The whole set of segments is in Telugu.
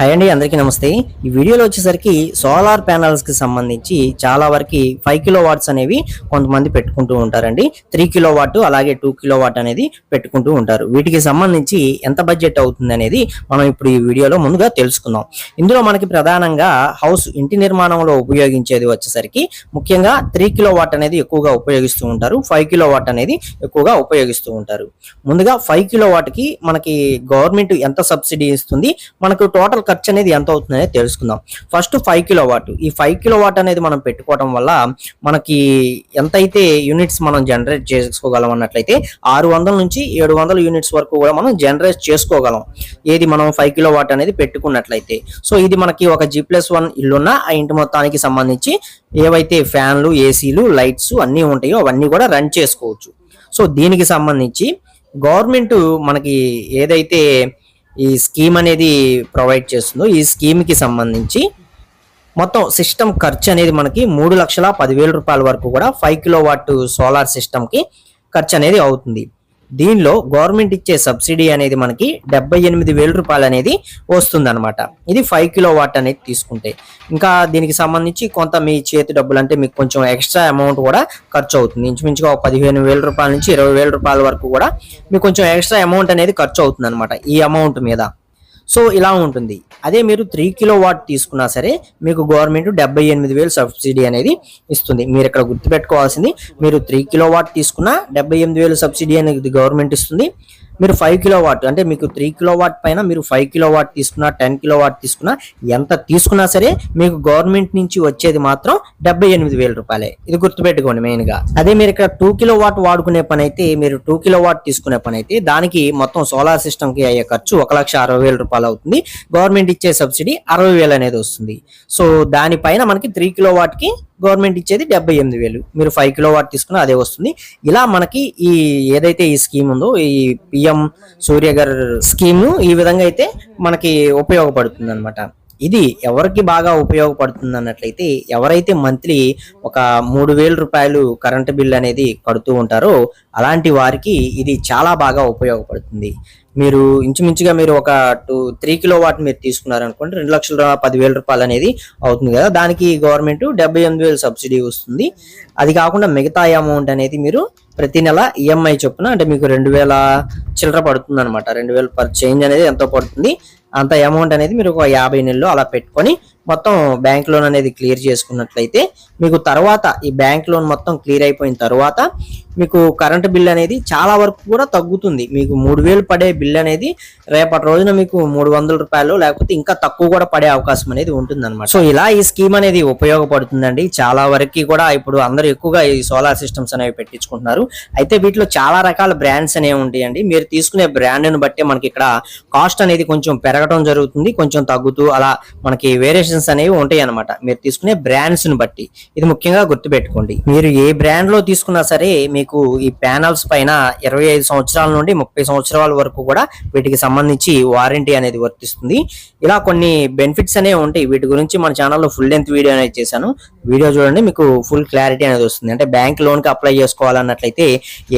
హాయ్ అండి అందరికీ నమస్తే. ఈ వీడియోలో వచ్చేసరికి సోలార్ ప్యానల్స్కి సంబంధించి చాలా వరకు ఫైవ్ కిలో వాట్స్ అనేవి కొంతమంది పెట్టుకుంటూ ఉంటారండి. త్రీ కిలో వాట్ అలాగే టూ కిలో వాట్ అనేది పెట్టుకుంటూ ఉంటారు. వీటికి సంబంధించి ఎంత బడ్జెట్ అవుతుంది అనేది మనం ఇప్పుడు ఈ వీడియోలో ముందుగా తెలుసుకుందాం. ఇందులో మనకి ప్రధానంగా హౌస్ ఇంటి నిర్మాణంలో ఉపయోగించేది వచ్చేసరికి ముఖ్యంగా త్రీ కిలో వాట్ అనేది ఎక్కువగా ఉపయోగిస్తూ ఉంటారు. ఫైవ్ కిలో వాట్ అనేది ఎక్కువగా ఉపయోగిస్తూ ఉంటారు. ముందుగా ఫైవ్ కిలో వాట్కి మనకి గవర్నమెంట్ ఎంత సబ్సిడీ ఇస్తుంది? మనకు టోటల్ ఖర్చు అనేది ఎంత అవుతుంది అనేది తెలుసుకుందాం. ఫస్ట్ ఫైవ్ కిలో వాట్ ఈ ఫైవ్ కిలో వాట్ అనేది మనం పెట్టుకోవడం వల్ల మనకి ఎంతైతే యూనిట్స్ మనం జనరేట్ చేసుకోగలం అన్నట్లయితే ఆరు వందల నుంచి ఏడు వందల యూనిట్స్ వరకు కూడా మనం జనరేట్ చేసుకోగలం. ఏది మనం ఫైవ్ కిలో వాట్ అనేది పెట్టుకున్నట్లయితే. సో ఇది మనకి ఒక జీ ప్లస్ వన్ ఇల్లున్న ఆ ఇంటి మొత్తానికి సంబంధించి ఏవైతే ఫ్యాన్లు ఏసీలు లైట్స్ అన్నీ ఉంటాయో అవన్నీ కూడా రన్ చేసుకోవచ్చు. సో దీనికి సంబంధించి గవర్నమెంట్ మనకి ఏదైతే ఈ స్కీమ్ అనేది ప్రొవైడ్ చేస్తుందో ఈ స్కీమ్కి సంబంధించి మొత్తం సిస్టమ్ ఖర్చు అనేది మనకి మూడు లక్షల పదివేల రూపాయల వరకు కూడా ఫైవ్ కిలో వాట్ సోలార్ సిస్టమ్కి ఖర్చు అనేది అవుతుంది. దీనిలో గవర్నమెంట్ ఇచ్చే సబ్సిడీ అనేది మనకి డెబ్బై ఎనిమిది వేల రూపాయలు అనేది వస్తుంది అనమాట ఇది ఫైవ్ కిలో వాట్ అనేది తీసుకుంటే. ఇంకా దీనికి సంబంధించి కొంత మీ చేతి డబ్బులు అంటే మీకు కొంచెం ఎక్స్ట్రా అమౌంట్ కూడా ఖర్చు అవుతుంది. ఇంచుమించుగా ఒక పదిహేను వేల రూపాయల నుంచి ఇరవై వేల రూపాయల వరకు కూడా మీకు కొంచెం ఎక్స్ట్రా అమౌంట్ అనేది ఖర్చు అవుతుంది అనమాట ఈ అమౌంట్ మీద. సో ఇలా ఉంటుంది. అదే మీరు త్రీ కిలో వాట్ తీసుకున్నా సరే మీకు గవర్నమెంట్ డెబ్బై ఎనిమిది వేలు సబ్సిడీ అనేది ఇస్తుంది. మీరు ఇక్కడ గుర్తుపెట్టుకోవాల్సింది మీరు త్రీ కిలో వాట్ తీసుకున్నా డెబ్బై ఎనిమిది వేలు సబ్సిడీ అనేది గవర్నమెంట్ ఇస్తుంది. మీరు ఫైవ్ కిలో వాట్ అంటే మీకు త్రీ కిలో వాట్ పైన మీరు ఫైవ్ కిలో వాట్ తీసుకున్నా టెన్ కిలో వాట్ తీసుకున్నా ఎంత తీసుకున్నా సరే మీకు గవర్నమెంట్ నుంచి వచ్చేది మాత్రం డెబ్బై ఎనిమిది వేల రూపాయలే. ఇది గుర్తుపెట్టుకోండి మెయిన్గా. అదే మీరు ఇక్కడ టూ కిలో వాట్ వాడుకునే పని అయితే మీరు టూ కిలో వాట్ తీసుకునే పని అయితే దానికి మొత్తం సోలార్ సిస్టమ్కి అయ్యే ఖర్చు ఒక లక్ష అరవై వేల రూపాయలు అవుతుంది. గవర్నమెంట్ ఇచ్చే సబ్సిడీ అరవై వేలు అనేది వస్తుంది. సో దానిపైన మనకి త్రీ కిలో వాట్కి గవర్నమెంట్ ఇచ్చేది డెబ్బై ఎనిమిది వేలు. మీరు ఫైవ్ కిలో వాట్ తీసుకున్నా అదే వస్తుంది. ఇలా మనకి ఈ ఏదైతే ఈ స్కీమ్ ఉందో ఈ పిఎం సూర్యగర్ స్కీమ్ ఈ విధంగా అయితే మనకి ఉపయోగపడుతుంది అనమాట ఇది ఎవరికి బాగా ఉపయోగపడుతుంది అన్నట్లయితే ఎవరైతే మంత్లీ ఒక మూడు వేల రూపాయలు కరెంటు బిల్ అనేది కడుతూ ఉంటారో అలాంటి వారికి ఇది చాలా బాగా ఉపయోగపడుతుంది. మీరు ఇంచుమించుగా మీరు ఒక టూ త్రీ కిలో వాట్ మీరు తీసుకున్నారనుకోండి రెండు లక్షల పదివేల రూపాయలు అనేది అవుతుంది కదా. దానికి గవర్నమెంట్ డెబ్బై ఎనిమిది వేలు సబ్సిడీ వస్తుంది. అది కాకుండా మిగతా అమౌంట్ అనేది మీరు ప్రతి నెల ఈఎంఐ చొప్పున అంటే మీకు రెండు వేల చిల్లర పడుతుంది అనమాట రెండు వేల పర్ చేంజ్ అనేది ఎంతో పడుతుంది. అంత అమౌంట్ అనేది మీరు ఒక యాభై నెలలు అలా పెట్టుకొని మొత్తం బ్యాంక్ లోన్ అనేది క్లియర్ చేసుకున్నట్లయితే మీకు తర్వాత ఈ బ్యాంక్ లోన్ మొత్తం క్లియర్ అయిపోయిన తర్వాత మీకు కరెంట్ బిల్ అనేది చాలా వరకు కూడా తగ్గుతుంది. మీకు మూడు వేలు పడే బిల్ అనేది రేపటి రోజున మీకు మూడు వందల రూపాయలు లేకపోతే ఇంకా తక్కువ కూడా పడే అవకాశం అనేది ఉంటుంది అనమాట సో ఇలా ఈ స్కీమ్ అనేది ఉపయోగపడుతుందండి. చాలా వరకు కూడా ఇప్పుడు అందరూ ఎక్కువగా ఈ సోలార్ సిస్టమ్స్ అనేవి పెట్టించుకుంటున్నారు. అయితే వీటిలో చాలా రకాల బ్రాండ్స్ అనేవి ఉంటాయండి. మీరు తీసుకునే బ్రాండ్ను బట్టి మనకి ఇక్కడ కాస్ట్ అనేది కొంచెం పెరగడం జరుగుతుంది. కొంచెం తగ్గుతూ అలా మనకి వేరియేషన్స్ అనేవి ఉంటాయి అనమాట మీరు తీసుకునే బ్రాండ్స్ని బట్టి. ఇది ముఖ్యంగా గుర్తుపెట్టుకోండి. మీరు ఏ బ్రాండ్లో తీసుకున్నా సరే మీకు ఈ ప్యానల్స్ పైన ఇరవై ఐదు సంవత్సరాల నుండి ముప్పై సంవత్సరాల వరకు కూడా వీటికి సంబంధించి వారంటీ అనేది వర్తిస్తుంది. ఇలా కొన్ని బెనిఫిట్స్ అనేవి ఉంటాయి. వీటి గురించి మన ఛానల్లో ఫుల్ లెంత్ వీడియో అనేది చేశాను. వీడియో చూడండి మీకు ఫుల్ క్లారిటీ అనేది వస్తుంది. అంటే బ్యాంక్ లోన్కి అప్లై చేసుకోవాలన్నట్లయితే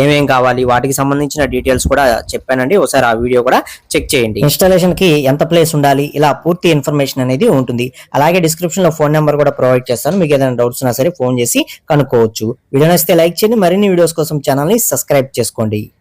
ఏమేం కావాలి వాటికి సంబంధించిన డీటెయిల్స్ కూడా చెప్పానండి. ఒకసారి ఆ వీడియో కూడా చెక్ చేయండి. ఇన్స్టాలేషన్కి ఎంత ప్లేస్ ఉండాలి ఇలా పూర్తి ఇన్ఫర్మేషన్ అనేది ఉంటుంది. అలాగే డిస్క్రిప్షన్లో ఫోన్ నెంబర్ కూడా ప్రొవైడ్ చేస్తాను. మీకు ఏదైనా డౌట్స్ ఉన్నా సరే ఫోన్ చేసి కనుక్కోవచ్చు. వీడియో నచ్చితే లైక్ చేయండి. మరిన్ని వీడియోస్ కోసం ఛానల్ని సబ్స్క్రైబ్ చేసుకోండి.